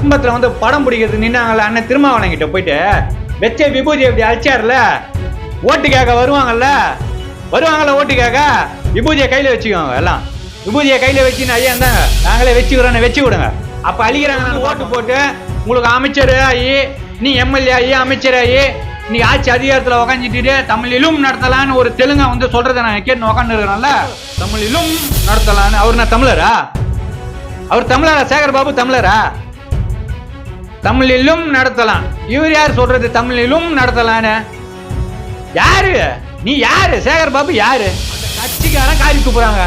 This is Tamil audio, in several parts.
கும்பத்தில் வந்து படம் பிடிக்கிறது நின்னாங்கல்ல அண்ணன் திருமாவளங்கிட்ட போயிட்டு வெச்ச விபூதி எப்படி அழிச்சார்ல? ஓட்டு கேட்க வருவாங்கல்ல? வருவாங்கல்ல ஓட்டு கேட்க விபூதியை கையில் வச்சுக்கோங்க எல்லாம். விபூதியை கையில் வச்சுன்னு ஐயா இருந்தாங்க. நாங்களே வச்சுக்கிறோன்னு வச்சு விடுங்க. அப்போ அழிக்கிறாங்க ஓட்டு போட்டு உங்களுக்கு அமைச்சர் ஆகி நீ எம்எல்ஏ ஆகி அமைச்சர் ஆகி நீ ஆட்சி அதிகாரத்தில் உக்காஞ்சிட்டு தமிழிலும் நடத்தலான்னு ஒரு தெலுங்கை வந்து சொல்கிறத நான் கேட்டு உக்காந்து இருக்கிறேன்ல. தமிழிலும் நடத்தலான்னு அவர் நான் தமிழரா? அவர் தமிழரா? சேகர் பாபு தமிழரா? தமிழிலும் நடத்தலாம். இவர் யார் சொல்றது தமிழிலும் நடத்தலான்னு யாரு? நீ யாரு? சேகர் பாபு யாரு? அந்த கட்சிக்காரன் காரி துப்புறாங்க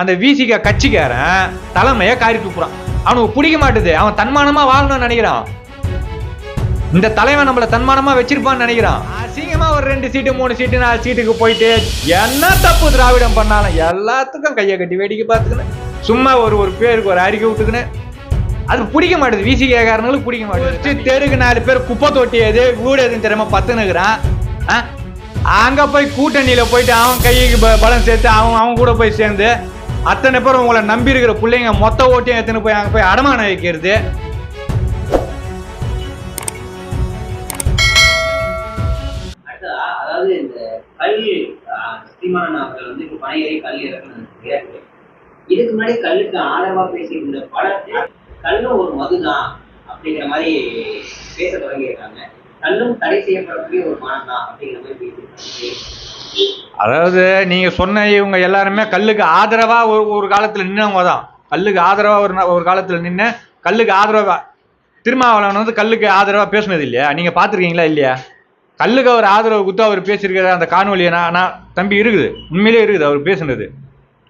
அந்த விசிக கட்சிக்காரன் தலைமைய காரி துப்புறான் அவனுக்கு பிடிக்க மாட்டுது. அவன் தன்மானமா வாழணும்னு நினைக்கிறான். இந்த தலைவன் நம்மள தன்மானமா வச்சிருப்பான்னு நினைக்கிறான். அசிங்கமா ஒரு ரெண்டு சீட்டு மூணு சீட்டு நாலு சீட்டுக்கு போயிட்டு என்ன தப்பு திராவிடம் பண்ணாலும் எல்லாத்துக்கும் கையை கட்டி வேடிக்கை பார்த்துக்கின்னு சும்மா ஒரு ஒரு பேருக்கு ஒரு அறிக்கை விட்டுக்கினேன் அது பிடிக்க மாட்டேது. விசிகே காரங்களுக்கு பிடிக்க மாட்டேது. தெருக்கு நாலு பேர் குப்பை தொட்டியது வீடு எதுவும் தெரியாம பத்துனுக்குறான் ஆ? அங்க போய் கூட்டணியில போயிட்டு அவன் கைக்கு ப- பலம் சேர்த்து அவன் அவன் கூட போய் சேர்ந்து அத்தனை பேர் உங்களை நம்பி இருக்கிற பிள்ளைங்க மொத்த ஓட்டையும் எடுத்துன்னு போய் அங்க போய் அடமானம் வைக்கிறது. அடுத்ததா அதாவது இந்த கல் ஆஹ், சீமானன் அவர்கள் வந்து இப்போ பனையேறி கல் இறக்கணும் இறக்கு இதுக்கு முன்னாடி கல்லுக்கு ஆதரவா பேசிட்டு இருந்த படத்தில் கல்லும் ஒரு மதுதான் அப்படிங்கிற மாதிரி பேச தொடங்கியிருக்காங்க. கல்லும் தடை செய்யப்படக்கூடிய ஒரு மனம் தான் அப்படிங்கிற மாதிரி பேசியிருக்காங்க. அதாவது நீங்க சொன்ன இவங்க எல்லாருமே கல்லுக்கு ஆதரவா ஒரு ஒரு காலத்துல நின்னவங்க தான் கல்லுக்கு ஆதரவா ஒரு ஒரு காலத்துல நின்று கல்லுக்கு ஆதரவா திருமாவளவன் வந்து கல்லுக்கு ஆதரவா பேசுனது இல்லையா? நீங்க பாத்திருக்கீங்களா இல்லையா? கல்லுக்கு அவர் ஆதரவு குத்து அவர் பேசியிருக்கிற அந்த காணொலியை நான் நான் தம்பி இருக்குது. உண்மையிலே இருக்குது அவர் பேசுனது.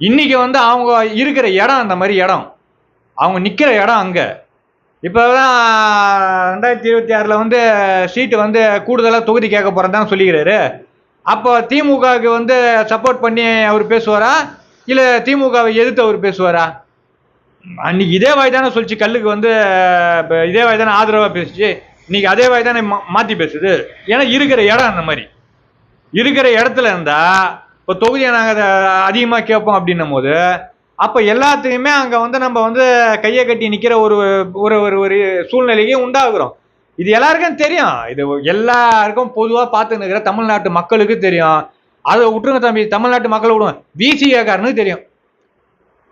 இன்னைக்கு வந்து அவங்க இருக்கிற இடம் அந்த மாதிரி இடம். அவங்க நிற்கிற இடம் அங்கே. இப்போ தான் ரெண்டாயிரத்தி இருபத்தி ஆறில் வந்து சீட்டு வந்து கூடுதலாக தொகுதி கேட்க போகிறேன் தான் சொல்லிக்கிறாரு. அப்போ திமுகவுக்கு வந்து சப்போர்ட் பண்ணி அவர் பேசுவாரா? இல்லை திமுகவை எதிர்த்து அவர் பேசுவாரா? அன்னைக்கு இதே வாய் தானே சொல்லிச்சு கல்லுக்கு வந்து இப்போ இதே வாய் தானே ஆதரவாக பேசிச்சு. இன்னைக்கு அதே வாய் தானே மா- மாற்றி பேசுது. ஏன்னா இருக்கிற இடம் அந்த மாதிரி. இருக்கிற இடத்துல இருந்தால் இப்போ தொகுதியை நாங்கள் அதிகமாக கேட்போம் அப்படின்னும் போது அப்போ எல்லாத்துக்குமே அங்கே வந்து நம்ம வந்து கையை கட்டி நிற்கிற ஒரு ஒரு ஒரு ஒரு சூழ்நிலைக்கு உண்டாகுறோம். இது எல்லாருக்கும் தெரியும். இது எல்லாருக்கும் பொதுவாக பார்த்து நிற்கிற தமிழ்நாட்டு மக்களுக்கு தெரியும். அதை விட்டுருங்க தம்பி தமிழ்நாட்டு மக்களை விடுவோம் விசிகாரனுக்கு தெரியும்.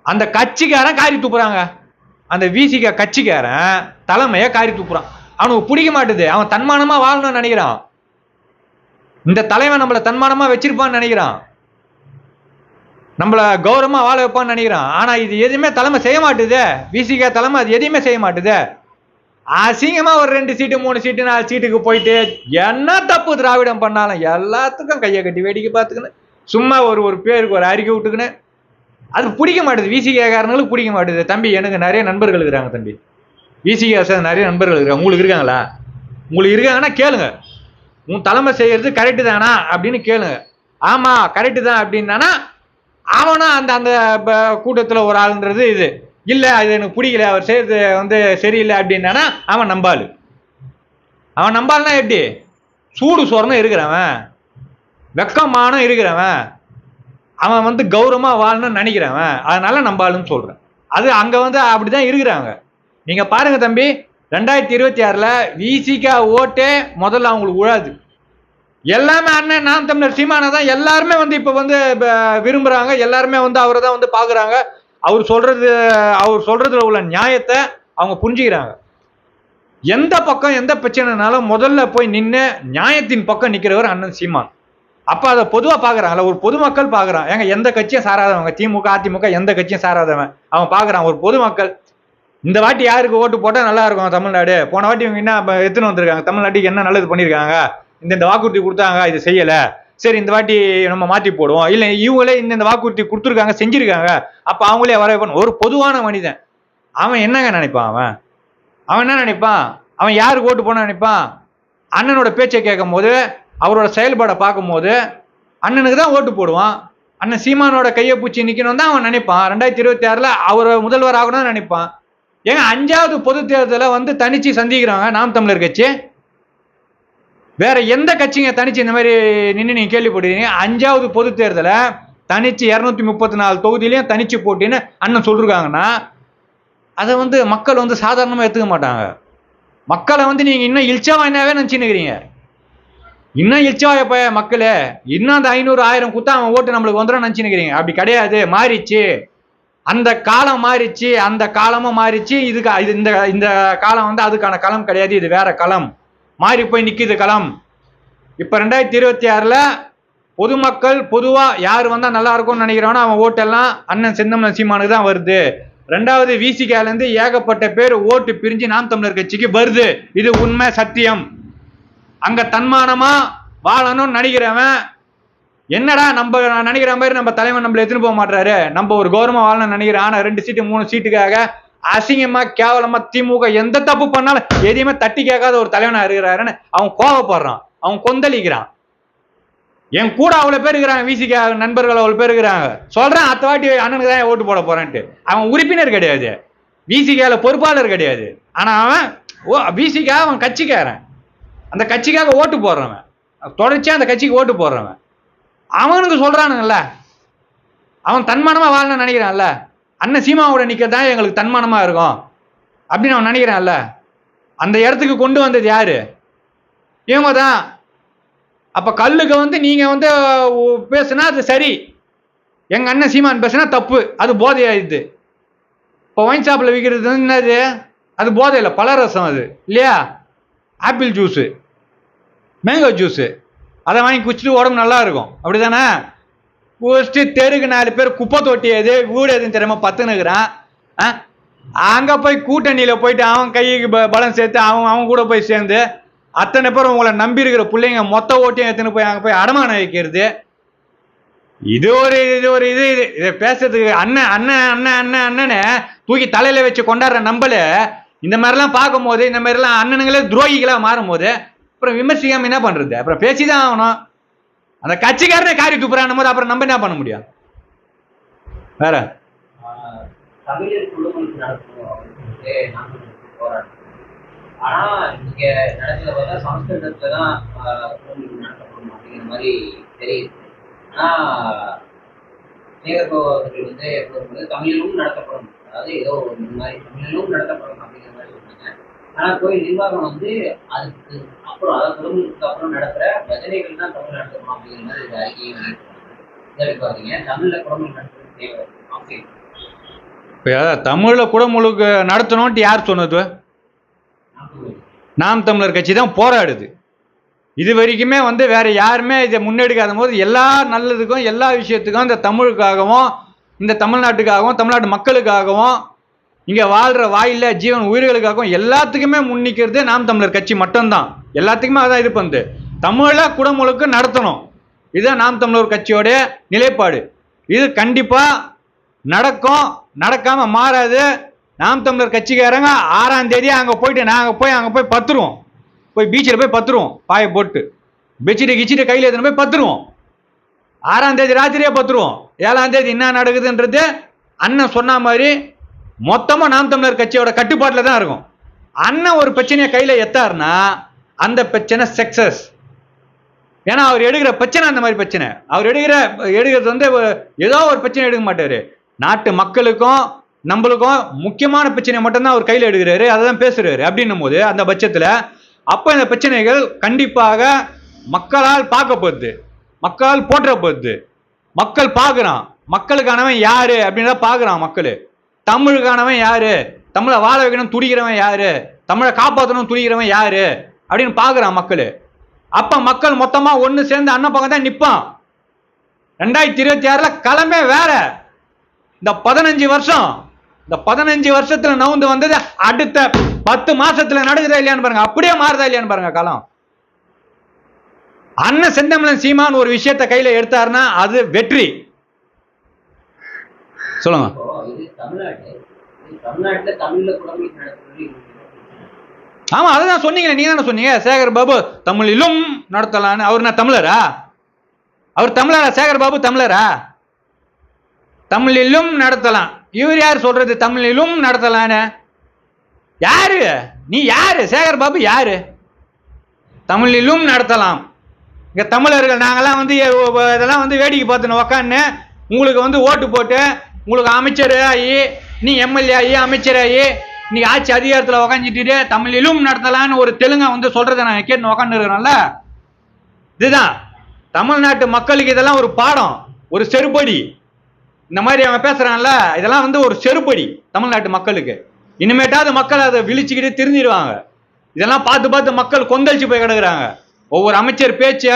அந்த கட்சிக்காரன் காரி துப்புறாங்க. அந்த விசிகா கட்சிக்காரன் தலைமையை காரி துப்புறான். அவனுக்கு பிடிக்க மாட்டுது. அவன் தன்மானமாக வாழணும்னு நினைக்கிறான். இந்த தலைவன் நம்மள தன்மானமாக வச்சிருப்பான்னு நினைக்கிறான். நம்மள கௌரவமா வாழ வைப்பான்னு நினைக்கிறான். ஆனா இது எதுவுமே தலைமை செய்ய மாட்டுதே. விசிக தலைமை அது எதையுமே செய்ய மாட்டுது. அசிங்கமா ஒரு ரெண்டு சீட்டு மூணு சீட்டு நாலு சீட்டுக்கு போயிட்டு என்ன தப்பு திராவிடம் பண்ணாலும் எல்லாத்துக்கும் கையை கட்டி வேடிக்கை பார்த்துக்கின்னு சும்மா ஒரு ஒரு பேருக்கு ஒரு அறிக்கை விட்டுக்கின்னு அது பிடிக்க மாட்டுது. விசிகாரங்களுக்கு பிடிக்க மாட்டுது. தம்பி எனக்கு நிறைய நண்பர்கள் இருக்கிறாங்க தம்பி. விசிகே நிறைய நண்பர்கள் இருக்கிறாங்க. உங்களுக்கு இருக்காங்களா? உங்களுக்கு இருக்காங்கன்னா கேளுங்க. உன் தலைமை செய்யறது கரெக்டு தானா? அப்படின்னு கேளுங்க. ஆமா கரெக்டு தான் அப்படின்னா அவனும் அந்த அந்த ப- ஒரு ஆளுன்றது இது. இல்லை அது எனக்கு பிடிக்கல அவர் செய்யறது வந்து சரியில்லை அப்படின்னா அவன் நம்பாள். அவன் நம்பாள்னா எப்படி? சூடு சோறனும் இருக்கிறவன். வெக்கமானம் இருக்கிறவன். அவன் வந்து கௌரவமாக வாழணும்னு நினைக்கிறவன். அதனால நம்பாளுன்னு சொல்கிறேன் அது அங்கே வந்து அப்படி தான் இருக்கிறாங்க. நீங்கள் பாருங்கள் தம்பி ரெண்டாயிரத்தி இருபத்தி ஆறில் விசிகா ஓட்டே முதல்ல அவங்களுக்கு உழாது. எல்லாமே அண்ணன் நான் தமிழர் சீமானா தான். எல்லாருமே வந்து இப்போ வந்து விரும்புகிறாங்க எல்லாருமே வந்து அவரை தான் வந்து பார்க்குறாங்க அவர் சொல்றது அவர் சொல்றதுல உள்ள நியாயத்தை அவங்க புரிஞ்சுக்கிறாங்க. எந்த பக்கம் எந்த பிரச்சனைனாலும் முதல்ல போய் நின்று நியாயத்தின் பக்கம் நிற்கிறவர் அண்ணன் சீமான். அப்போ அதை பொதுவாக பார்க்குறாங்கல்ல ஒரு பொதுமக்கள் பார்க்குறான் ஏங்க எந்த கட்சியும் சாராதவங்க. திமுக அதிமுக எந்த கட்சியும் சாராதவன். அவன் பார்க்குறான் ஒரு பொதுமக்கள். இந்த வாட்டி யாருக்கு ஓட்டு போட்டால் நல்லா இருக்கும் தமிழ்நாடு? போன வாட்டி இவங்க என்ன எத்துன்னு எடுத்துன்னு வந்திருக்காங்க? தமிழ்நாட்டுக்கு என்ன நல்லது பண்ணியிருக்காங்க இந்த இந்த வாக்குறுதி கொடுத்தாங்க இது செய்யலை. சரி இந்த வாட்டி நம்ம மாற்றி போடுவோம். இல்லை இவங்களே இந்த இந்த வாக்குறுதி கொடுத்துருக்காங்க செஞ்சுருக்காங்க. அப்போ அவங்களே வர ஒரு பொதுவான மனிதன். அவன் என்னங்க நினைப்பான் அவன்? அவன் என்ன நினைப்பான்? அவன் யாருக்கு ஓட்டு போன நினைப்பான்? அண்ணனோட பேச்சை கேட்கும் போது அவரோட செயல்பாடை பார்க்கும்போது அண்ணனுக்கு தான் ஓட்டு போடுவான். அண்ணன் சீமானோட கையை பூச்சி நிற்கணும் தான் அவன் நினைப்பான். ரெண்டாயிரத்தி இருபத்தி ஆறில் அவர் முதல்வர் ஆகணும்னு நினைப்பான். ஏங்க அஞ்சாவது பொது தேர்தலை வந்து தனிச்சு சந்திக்கிறாங்க நாம் தமிழர் கட்சி. வேற எந்த கட்சிங்க தனிச்சு இந்த மாதிரி நின்று நீங்க கேள்விப்படுறீங்க அஞ்சாவது பொது தேர்தலை தனிச்சு இரநூத்தி முப்பத்தி நாலு தொகுதியிலையும் தனிச்சு போட்டின்னு அண்ணன் சொல்லிருக்காங்கன்னா அதை வந்து மக்கள் வந்து சாதாரணமாக எடுத்துக்க மாட்டாங்க. மக்களை வந்து நீங்கள் இன்னும் இழிச்சவாயினாவே நினச்சின்னுக்கிறீங்க. இன்னும் இழிச்சவாய போய மக்களே இன்னும் அந்த ஐநூறு ஆயிரம் குத்தா அவன் ஓட்டு நம்மளுக்கு வந்துடும் நினச்சின்னுக்கிறீங்க. அப்படி கிடையாது. மாறிச்சு. அந்த காலம் மாறிச்சு. அந்த காலமும் மாறிச்சு. இதுக்கு இது இந்த இந்த காலம் வந்து அதுக்கான களம் கிடையாது. இது வேற களம். மாறி போய் நிற்கிது களம் இப்போ ரெண்டாயிரத்தி இருபத்தி ஆறில் பொதுமக்கள் பொதுவாக யார் வந்தால் நல்லா இருக்கும்னு நினைக்கிறானோ அவன் ஓட்டெல்லாம் அண்ணன் செந்தமன் சீமானுக்கு தான் வருது. ரெண்டாவது விசிகாலேருந்து ஏகப்பட்ட பேர் ஓட்டு பிரிஞ்சு நாம் தமிழர் கட்சிக்கு வருது. இது உண்மை சத்தியம். அங்கே தன்மானமாக வாழணும்னு நினைக்கிறவன் என்னடா நம்ம நினைக்கிற மாதிரி நம்ம தலைவன் நம்மள எடுத்துன்னு போக மாட்டாரு நம்ம ஒரு கௌரவம் வாழணும்னு நினைக்கிறேன். ஆனா ரெண்டு சீட்டு மூணு சீட்டுக்காக அசிங்கமா கேவலமா திமுக எந்த தப்பு பண்ணாலும் எதையுமே தட்டி கேட்காத ஒரு தலைவனா இருக்கிறாருன்னு அவன் கோவப்படுறான். அவன் கொந்தளிக்கிறான். என் கூட அவ்வளவு பேர் இருக்கிறாங்க விசிக நண்பர்கள் அவ்வளவு பேர் இருக்கிறாங்க. சொல்றேன் அத்த வாட்டி அண்ணனுக்கு தான் ஓட்டு போட போறேன்ட்டு. அவன் உறுப்பினர் கிடையாது. விசிகால பொறுப்பாளர் கிடையாது. ஆனா அவன் ஓ விசிகா அவன் கட்சிக்காரன். அந்த கட்சிக்காக ஓட்டு போடுறவன். தொடர்ச்சியா அந்த கட்சிக்கு ஓட்டு போடுறவன். அவனுக்கு சொல்றானுங்கல்ல. அவன் தன்மானமா வாழணும்னு நினைக்கிறான்ல. அண்ணன் சீமாவோட நிக்கதான் எங்களுக்கு தன்மானமாக இருக்கும்? அப்படின்னு அவன் நினைக்கிறான்ல. அந்த இடத்துக்கு கொண்டு வந்தது யாரு? இவங்க தான் அப்போ கல்லுக்கு வந்து நீங்கள் வந்து பேசுனா அது சரி. எங்கள் அண்ணன் சீமான் பேசுனா தப்பு. அது போதையாயிடுது. இப்போ ஒயின் ஷாப்பில் விற்கிறது வந்து என்னது? அது போதை இல்லை பலரசம் அது. இல்லையா? ஆப்பிள் ஜூஸு மேங்கோ ஜூஸு அதை வாங்கி குடிச்சிட்டு உடம்பு நல்லா இருக்கும். அப்படிதானே குடிச்சிட்டு தெருக்கு நாலு பேர் குப்பை தொட்டி எது வீடு எதுன்னு தெரியாம பத்துனுக்குறான் ஆ? அங்கே போய் கூட்டணியில் போயிட்டு அவன் கைக்கு ப- பலம் சேர்த்து அவன் அவன் கூட போய் சேர்ந்து அத்தனை பேர் உங்களை நம்பி இருக்கிற பிள்ளைங்க மொத்த ஓட்டையும் எடுத்துன்னு போய் அங்கே போய் அடமானம் வைக்கிறது. இது ஒரு இது ஒரு இது இது இதை பேசுறதுக்கு அண்ணன் அண்ணன் அண்ணன் அண்ணன் அண்ணனை தூக்கி தலையில வச்சு கொண்டாடுற நம்மள இந்த மாதிரிலாம் பார்க்கும்போது இந்த மாதிரிலாம் அண்ணனுங்களே துரோகிகளாக மாறும் போது அப்புறம் விமர்சிக்காமல் என்ன பண்ணுறது அப்புறம் பேசிதான் ஆகணும். அந்த கட்சிக்காரனே காரி துப்புறான் போது அப்புறம் நம்ம என்ன பண்ண முடியும்? வேற? ஆனா தான் நடத்தப்படும் அப்படிங்கிற மாதிரி தெரியுது. ஆனா வந்து எப்போதும் வந்து தமிழிலும் நடத்தப்படும். அதாவது ஏதோ இந்த மாதிரி தமிழிலும் நடத்தப்படும் அப்படிங்கிற மாதிரி சொன்னாங்க. ஆனா கோயில் நிர்வாகம் வந்து அதுக்கு அப்புறம் அதாவது குடும்பத்துக்கு அப்புறம் நடத்துற பஜனைகள் தான் தமிழ் நடத்தணும் அப்படிங்கிற மாதிரி ஒரு அறிக்கையை வெளியிட்டிருக்காங்க இதை பாத்தீங்க தமிழ்ல குடும்பம் நடத்துறது தேவை. அவசியம் இப்போ தமிழில் குடமுழுக்கு நடத்தணும்ட்டு யார் சொன்னது? நாம் தமிழர் கட்சி தான் போராடுது. இது வரைக்குமே வந்து வேற யாருமே இதை முன்னெடுக்காத போது எல்லா நல்லதுக்கும் எல்லா விஷயத்துக்கும் இந்த தமிழுக்காகவும் இந்த தமிழ்நாட்டுக்காகவும் தமிழ்நாட்டு மக்களுக்காகவும் இங்கே வாழ்கிற வாயில ஜீவன் உயிர்களுக்காகவும் எல்லாத்துக்குமே முன்னிக்கிறதே நாம் தமிழர் கட்சி மட்டும்தான். எல்லாத்துக்குமே அதான் இது பண்ணுது தமிழை குடமுழுக்கு நடத்தணும். இதுதான் நாம் தமிழர் கட்சியோட நிலைப்பாடு. இது கண்டிப்பாக நடக்கும். நடக்காமல் மாறாது. நாம் தமிழர் கட்சிக்காரங்க ஆறாம் தேதி அங்கே போயிட்டு நாங்கள் போய் அங்கே போய் பத்துருவோம். போய் பீச்சில் போய் பத்துருவோம். பாயை போட்டு. பெட்ஷீட்டு கிச்சிட்டு கையில் எடுத்துன்னு போய் பத்துருவோம். ஆறாம் தேதி ராத்திரியே பத்துருவோம். ஏழாம் தேதி என்ன நடக்குதுன்றது அண்ணன் சொன்ன மாதிரி மொத்தமாக நாம் தமிழர் கட்சியோட கட்டுப்பாட்டில் தான் இருக்கும். அண்ணன் ஒரு பிரச்சனையை கையில் எத்தாருன்னா அந்த பிரச்சனை சக்சஸ் ஏன்னா அவர் எடுக்கிற பிரச்சனை அந்த மாதிரி பிரச்சனை. அவர் எடுக்கிற எடுக்கிறது வந்து ஏதோ ஒரு பிரச்சனை எடுக்க மாட்டாரு. நாட்டு மக்களுக்கும் நம்மளுக்கும் முக்கியமான பிரச்சனை மட்டும்தான் அவர் கையில் எடுக்கிறாரு. அதை தான் பேசுறாரு அப்படின்னும் போது அந்த பட்சத்தில் அப்போ இந்த பிரச்சனைகள் கண்டிப்பாக மக்களால் பார்க்கப்படுது மக்களால் போற்றப்படுது. மக்கள் பார்க்குறான். மக்களுக்கானவன் யாரு அப்படின்றத பார்க்குறான் மக்கள். தமிழுக்கானவன் யாரு? தமிழை வாழ வைக்கணும் துடிக்கிறவன் யாரு? தமிழை காப்பாற்றணும் துடிக்கிறவன் யாரு? அப்படின்னு பார்க்குறான் மக்கள். அப்ப மக்கள் மொத்தமா ஒன்று சேர்ந்து அண்ணன் பக்கம் தான் நிற்பான் ரெண்டாயிரத்தி இருபத்தி ஆறுல களமே வேற. இந்த பதினஞ்சு வருஷம் இந்த பதினஞ்சு வருஷத்துல நவுந்து வந்தது அடுத்த பத்து மாசத்துல நடக்குதா இல்லையான்னு பாருங்க. அப்படியே மாறுதா இல்லையான்னு பாருங்க காலம். அண்ணன் செந்தமிழன் சீமான் ஒரு விஷயத்தை கையில எடுத்தாருன்னா அது வெற்றி. சொல்லுங்க. இப்போ இது தமிழ்நாடு நடத்துறது ஆமா சொன்னீங்க நீங்க தானே சொன்னீங்க. சேகர் பாபு தமிழிலும் நடத்தலான்னு. அவர் நான் தமிழரா? அவர் தமிழரா? சேகர் பாபு தமிழரா? தமிழிலும் நடத்தலாம். இவர் யார் சொல்றது? தமிழிலும் நடத்தலான்னு. யாரு? நீ யாரு? சேகர் பாபு யாரு? தமிழிலும் நடத்தலாம். இங்க தமிழர்கள் நாங்கெல்லாம் வந்து இதெல்லாம் வந்து வேடிக்கை பார்த்துன்னு உக்கான்னு உங்களுக்கு வந்து ஓட்டு போட்டு உங்களுக்கு அமைச்சர் ஆகி நீ எம்எல்ஏ ஆகி அமைச்சராகி நீ ஆட்சி அதிகாரத்தில் உக்காந்துட்டு தமிழிலும் நடத்தலான்னு ஒரு தெலுங்கை வந்து சொல்கிறத நான் கேட்டு உக்காந்து இருக்கிறேன்ல. இதுதான். தமிழ்நாட்டு மக்களுக்கு இதெல்லாம் ஒரு பாடம் ஒரு செருப்படி. இந்த மாதிரி அவன் பேசுறான்ல இதெல்லாம் வந்து ஒரு செருப்படி தமிழ்நாட்டு மக்களுக்கு. இனிமேட்டாவது மக்கள் அதை விழிச்சுக்கிட்டு திருந்திடுவாங்க. இதெல்லாம் பார்த்து பார்த்து மக்கள் கொந்தளிச்சு போய் கிடக்குறாங்க. ஒவ்வொரு அமைச்சர் பேச்சு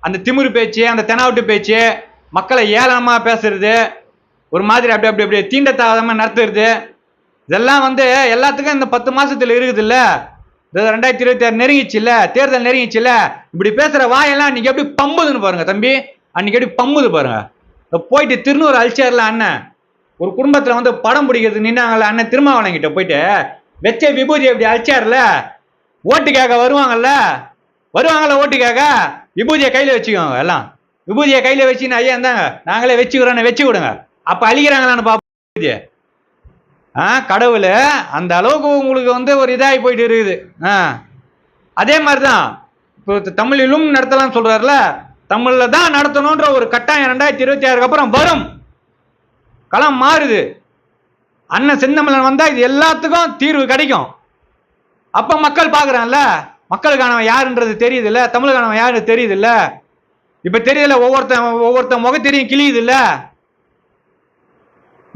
அந்த திமிரு பேச்சு அந்த தெனாவட்டு பேச்சு மக்களை ஏளனமாக பேசுறது ஒரு மாதிரி அப்படி அப்படி அப்படி தீண்டத்தாதமா நடத்துறது இதெல்லாம் வந்து எல்லாத்துக்கும் இந்த பத்து மாசத்துல இருக்குதுல்ல? இது ரெண்டாயிரத்தி இருபத்தி ஆறு நெருங்கிச்சுல்ல தேர்தல் நெருங்கிச்சுல்ல இப்படி பேசுற வாயெல்லாம் அன்னைக்கு எப்படி பம்புதுன்னு பாருங்க தம்பி. அன்னைக்கு எப்படி பம்புது பாருங்க. போயிட்டு திருநூறு அழிச்சார்ல அண்ணன் ஒரு குடும்பத்துல வந்து படம் பிடிக்கிறது நின்னாங்கல்ல அண்ணன் திருமாவளவன் கிட்ட போயிட்டு வெச்ச விபூதி அப்படி அழிச்சார்ல ஓட்டு கேட்க வருவாங்கல்ல? வருவாங்கல்ல ஓட்டு கேட்க விபூதியை கையில வச்சுக்கோங்க எல்லாம். விபூதியை கையில வச்சுன்னு ஐயா இருந்தாங்க நாங்களே வச்சுக்கிறோன்னு வச்சு விடுங்க அப்ப அழிக்கிறாங்களான்னு பாப்போம். ஆ கடவுள் அந்த அளவுக்கு உங்களுக்கு வந்து ஒரு இதாகி போயிட்டு இருக்குது. ஆ அதே மாதிரி தான் இப்போ தமிழிலும் நடத்தலாம்னு சொல்றாருல தமிழில் தான் நடத்தணுன்ற ஒரு கட்டாயம் ரெண்டாயிரத்தி இருபத்தி ஆறுக்கு அப்புறம் வரும். களம் மாறுது. அண்ணன் செந்தமிழன் வந்தா இது எல்லாத்துக்கும் தீர்வு கிடைக்கும். அப்ப மக்கள் பார்க்குறான்ல மக்களுக்கானவன் யாருன்றது தெரியுதுல்ல தமிழுக்கானவன் யாரு தெரியுதுல்ல. இப்ப தெரியல ஒவ்வொருத்தன் ஒவ்வொருத்தன் முகத்தெரியும் கிழியுதுல்ல.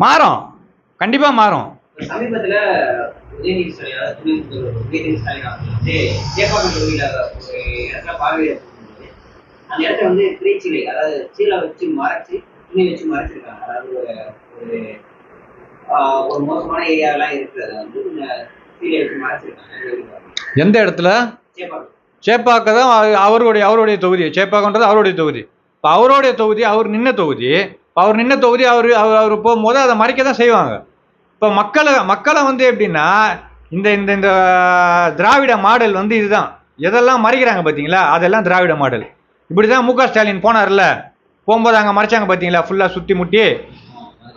மாறும். கண்டிப்பா மாறும். சமீபத்துல உதயநிதி ஸ்டாலின் அதாவது துணை முதல்வர் உதயநிதி ஸ்டாலின் அவர்கள் வந்து சேப்பாக்கம் தொகுதியில ஒரு இடத்துல பார்வையிட போகும்போது அந்த இடத்துல வந்து திரைச்சீலை அதாவது சீலை வச்சு மறைச்சு துணி வச்சு மறைச்சிருக்காங்க. அதாவது ஒரு ஒரு ஆஹ், ஒரு மோசமான ஏரியாவெல்லாம் இருக்கிறத வந்து இந்த சீலை வச்சு மறைச்சிருக்காங்க. எந்த இடத்துல? சேப்பாக்கம். சேப்பாக்க தான் அவ- அவருடைய அவருடைய தொகுதி. சேப்பாக்கன்றது அவருடைய தொகுதி. இப்போ அவருடைய தொகுதி அவர் நின்ன தொகுதி அவர் நின்ன தொகுதி அவர் அவர் அவர் போகும்போது அதை மறைக்க தான் செய்வாங்க. இப்போ மக்களை மக்களை வந்து எப்படின்னா இந்த இந்த இந்த திராவிட மாடல் வந்து இதுதான். எதெல்லாம் மறைக்கிறாங்க பார்த்தீங்களா அதெல்லாம் திராவிட மாடல். இப்படி தான் மு க ஸ்டாலின் போனார்ல. போகும்போது அங்கே மறைச்சாங்க பார்த்தீங்களா ஃபுல்லாக சுற்றி முட்டி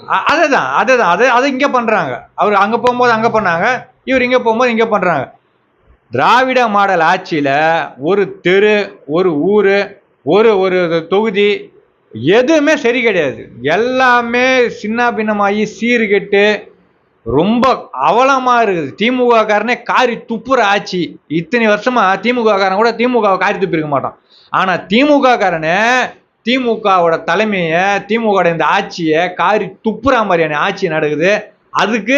அ- அதுதான் அதுதான். அது அது இங்கே பண்ணுறாங்க அவர் அங்கே போகும்போது அங்கே பண்ணாங்க. இவர் இங்கே போகும்போது இங்கே பண்ணுறாங்க திராவிட மாடல் ஆட்சியில் ஒரு தெரு ஒரு ஊர் ஒரு ஒரு தொகுதி எதுவுமே சரி கிடையாது. எல்லாமே சின்ன பின்னமாகி சீர்கெட்டு ரொம்ப அவலமாக இருக்குது. திமுக காரனே காரி துப்புற ஆட்சி. இத்தனை வருஷமாக திமுககாரன் கூட திமுகவை காரி துப்பிருக்க மாட்டான். ஆனால் திமுக காரனே திமுகவோட தலைமையை திமுகவோட இந்த ஆட்சியை காரி துப்புற மாதிரியான ஆட்சி நடக்குது. அதுக்கு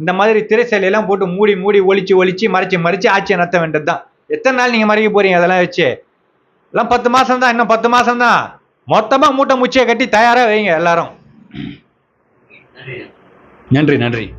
இந்த மாதிரி திரைச்சலையெல்லாம் போட்டு மூடி மூடி ஒழிச்சு ஒழிச்சு மறைச்சு மறைச்சு ஆட்சியை நடத்த வேண்டியது தான் எத்தனை நாள் நீங்கள் மறைக்க போறீங்க? அதெல்லாம் வச்சு. எல்லாம் பத்து மாதம் தான் இன்னும் பத்து மாதம் தான் மொத்தமாக மூட்டை முச்சியை கட்டி தயாராக வைங்க எல்லாரும். நன்றி. நன்றி நன்றி.